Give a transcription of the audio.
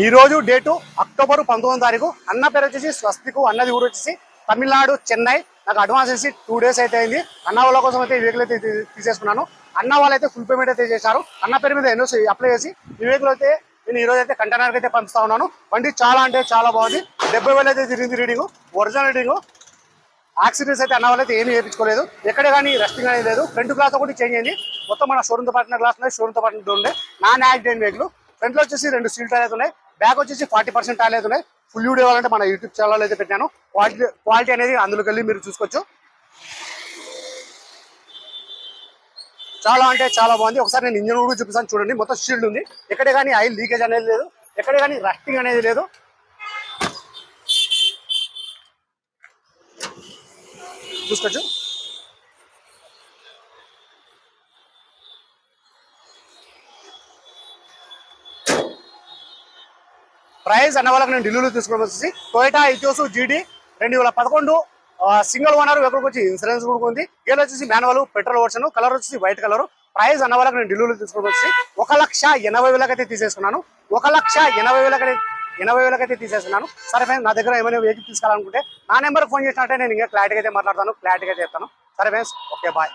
ఈ రోజు date October పంతొమ్మిది తారీఖు. అన్న పేరు వచ్చేసి స్వస్తికు అన్నది ఊరు వచ్చేసి తమిళనాడు చెన్నై. నాకు అడ్వాన్స్ వేసి టూ డేస్ అయితే అయింది. అన్న వాళ్ళ కోసం అయితే ఈ వెహికల్ అయితే తీసేసుకున్నాను. అన్న వాళ్ళైతే ఫుల్ పేమెంట్ అయితే చేశారు. అన్న పేరు మీద ఎన్నో అప్లై చేసి ఈ వెహికల్ అయితే నేను ఈ రోజు అయితే కంటైనర్ అయితే పంపిస్తా ఉన్నాను. బండి చాలా అంటే చాలా బాగుంది. డెబ్బై వేలు అయితే తిరిగింది రీడింగ్ ఒరిజినల్ రీడింగ్ యాక్సిడెంట్స్ అయితే అన్న వాళ్ళైతే ఏమీ చేయించుకోలేదు. ఎక్కడ కానీ రెస్టింగ్ అనేది లేదు. ఫ్రంట్ గ్లాస్ ఒకటి చేంజ్ అయింది. మొత్తం మన షోరూమ్తో పట్టిన గ్లాస్ ఉన్నాయి. షోరూమ్తో తో ఉండే నాన్ యాక్సిడెంట్ వెహికల్ ఫ్రంట్లో వచ్చేసి రెండు సీల్ టైర్ ఉన్నాయి. బ్యాగ్ వచ్చేసి ఫార్టీ పర్సెంట్ ఆయిల్ అయితే ఉన్నాయి. ఫుల్ వీడియో కావాలంటే మన యూట్యూబ్ ఛానల్ అయితే పెట్టాను. క్వాలిటీ క్వాలిటీ అనేది అందులోకి వెళ్ళి మీరు చూసుకోవచ్చు. చాలా అంటే చాలా బాగుంది. ఒకసారి నేను ఇంజన్ కూడా చూపిస్తాను చూడండి. మొత్తం షీల్డ్ ఉంది. ఎక్కడే కానీ ఆయిల్ లీకేజ్ అనేది లేదు. ఎక్కడే కానీ రస్టింగ్ అనేది లేదు. చూసుకోవచ్చు. ప్రైస్ అన్న వాళ్ళకి నేను ఢిల్లీలో తీసుకోవడం వచ్చేసి టొయటా ఇథియోస్ జీడీ రెండు వేల పదకొండు సింగిల్ ఓనర్ ఎక్కడికి వచ్చి ఇన్సూరెన్స్ కూడా ఉంది. గేర్ వచ్చేసి మాన్యువల్ పెట్రోల్ వర్షన్ కలర్ వచ్చేసి వైట్ కలర్. ప్రైజ్ అన్న వాళ్ళకి నేను ఢిల్లీలో తీసుకోవడం వచ్చేసి ఒక లక్ష ఎనభై వేలకైతే తీసేసుకున్నాను ఒక లక్ష ఎనభై వేలకైతే ఎనభై వేలకైతే తీసేస్తున్నాను. సరే ఫ్రెండ్స్ నా దగ్గర ఏమైనా వెహికల్ తీసుకోవాలనుకుంటే నా నెంబర్ ఫోన్ చేసినట్టే నేను ఇంకా క్లారిటీగా అయితే మాట్లాడతాను క్లారిటీగా చెప్తాను. సరే ఫ్రెండ్స్ ఓకే బాయ్